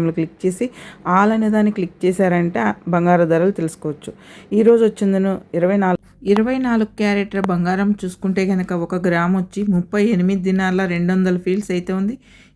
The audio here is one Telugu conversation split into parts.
సిమ్లు క్లిక్ చేసి ఆల్ అనే దాన్ని క్లిక్ చేశారంటే బంగారు ధరలు తెలుసుకోవచ్చు. ఈరోజు వచ్చిందను ఇరవై నాలుగు ఇరవై నాలుగు క్యారెట్ బంగారం చూసుకుంటే కనుక ఒక గ్రామ్ వచ్చి ముప్పై ఎనిమిది దినాల రెండు వందల ఫీల్స్ అయితే ఉంది.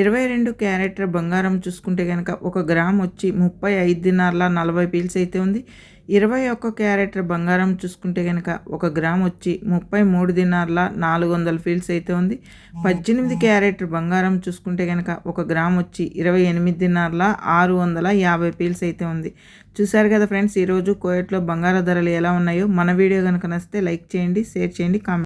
ఇరవై రెండు క్యారెట్ బంగారం చూసుకుంటే కనుక ఒక గ్రామ్ వచ్చి ముప్పై ఐదు దినాల నలభై ఫీల్స్ అయితే ఉంది. ఇరవై ఒక్క క్యారెట్ బంగారం చూసుకుంటే కనుక ఒక గ్రామ్ వచ్చి ముప్పై మూడు దినార్ల నాలుగు వందల ఫీల్స్ అయితే ఉంది. పద్దెనిమిది క్యారెట్ బంగారం చూసుకుంటే కనుక ఒక గ్రామ్ వచ్చి ఇరవై ఎనిమిది దినార్ల ఆరు వందల యాభై ఫీల్స్ అయితే ఉంది. చూశారు కదా ఫ్రెండ్స్ ఈరోజు కోయట్లో బంగారు ధరలు ఎలా ఉన్నాయో? మన వీడియో కనుక నచ్చితే లైక్ చేయండి షేర్ చేయండి కామెంట్